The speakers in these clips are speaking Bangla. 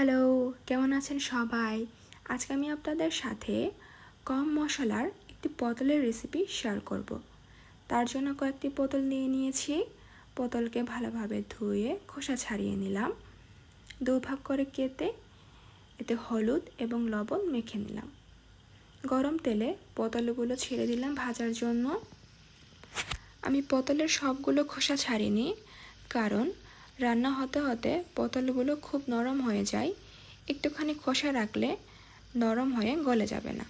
হ্যালো কেমন আছেন সবাই? আজকে আমি আপনাদের সাথে কম মশলার একটি পটলের রেসিপি শেয়ার করব। তার জন্য কয়েকটি পটল নিয়ে নিয়েছি। পটলকে ভালোভাবে ধুয়ে খোসা ছাড়িয়ে নিলাম। দুভাগ করে কেটে এতে হলুদ এবং লবণ মেখে নিলাম। গরম তেলে পটলগুলো ছেড়ে দিলাম ভাজার জন্য। আমি পটলের সবগুলো খোসা ছাড়িনি, কারণ রান্না হতে হতে পটলগুলো খুব নরম হয়ে যায়। একটুখানি খোসা রাখলে নরম হয়ে গলে যাবে না।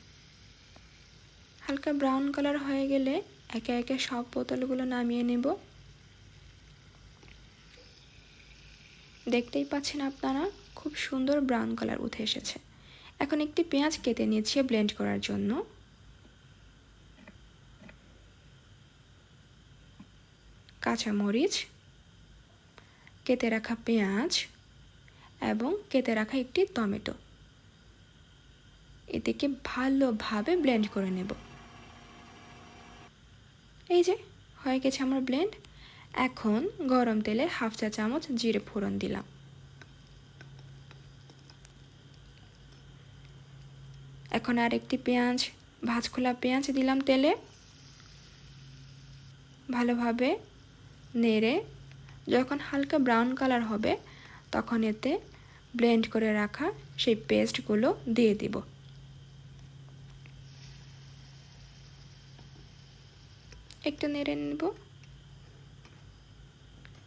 হালকা ব্রাউন কালার হয়ে গেলে একে একে সব বোতলগুলো নামিয়ে নেব। দেখতেই পাচ্ছেন আপনারা, খুব সুন্দর ব্রাউন কালার উঠে এসেছে। এখন একটি পেঁয়াজ কেটে নিয়েছি ব্লেন্ড করার জন্য। কাঁচামরিচ কেটে রাখা পেঁয়াজ এবং কেটে রাখা একটি টমেটো। এদিকে ভালোভাবে ব্লেন্ড করে নেব। এই যে, হয়ে গেছে আমার ব্লেন্ড এখন গরম তেলে হাফ চা চামচ জিরে ফোড়ন দিলাম। এখন আর একটি পেঁয়াজ ভাজ খোলা পেঁয়াজ দিলাম তেলে। ভালোভাবে নেড়ে যখন হালকা ব্রাউন কালার হবে, তখন এতে ব্লেন্ড করে রাখা সেই পেস্টগুলো দিয়ে দিব। একটু নেড়ে নেব।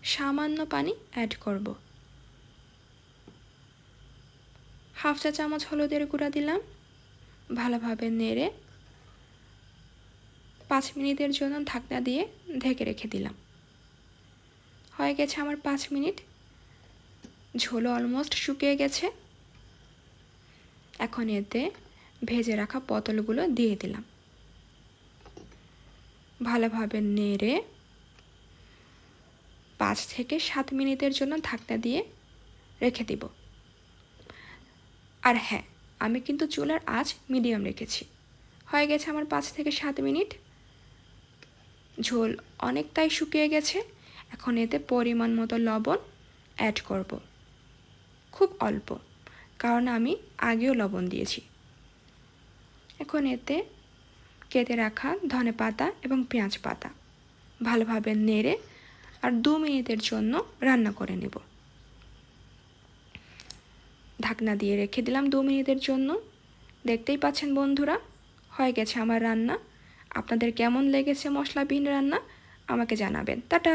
সামান্য পানি অ্যাড করব। হাফ চা চামচ হলুদের গুঁড়া দিলাম। ভালোভাবে নেড়ে পাঁচ মিনিটের জন্য ঢাকনা দিয়ে ঢেকে রেখে দিলাম। হয়ে গেছে আমার পাঁচ মিনিট। ঝোলও অলমোস্ট শুকিয়ে গেছে। এখন এতে ভেজে রাখা পটলগুলো দিয়ে দিলাম। ভালোভাবে নেড়ে পাঁচ থেকে সাত মিনিটের জন্য ঢাকনা দিয়ে রেখে দিব। আর হ্যাঁ আমি কিন্তু চুলার আঁচ মিডিয়াম রেখেছি। হয়ে গেছে আমার পাঁচ থেকে সাত মিনিট। ঝোল অনেকটাই শুকিয়ে গেছে। এখন এতে পরিমাণ মতো লবণ অ্যাড করব। খুব অল্প, কারণ আমি আগেও লবণ দিয়েছি। এখন এতে কেটে রাখা ধনে পাতা এবং পেঁয়াজ পাতা ভালোভাবে নেড়ে আর দু মিনিটের জন্য রান্না করে নেব। ঢাকনা দিয়ে রেখে দিলাম দু মিনিটের জন্য। দেখতেই পাচ্ছেন বন্ধুরা, হয়ে গেছে আমার রান্না। আপনাদের কেমন লেগেছে মশলাবিহীন রান্না আমাকে জানাবেন। টাটা!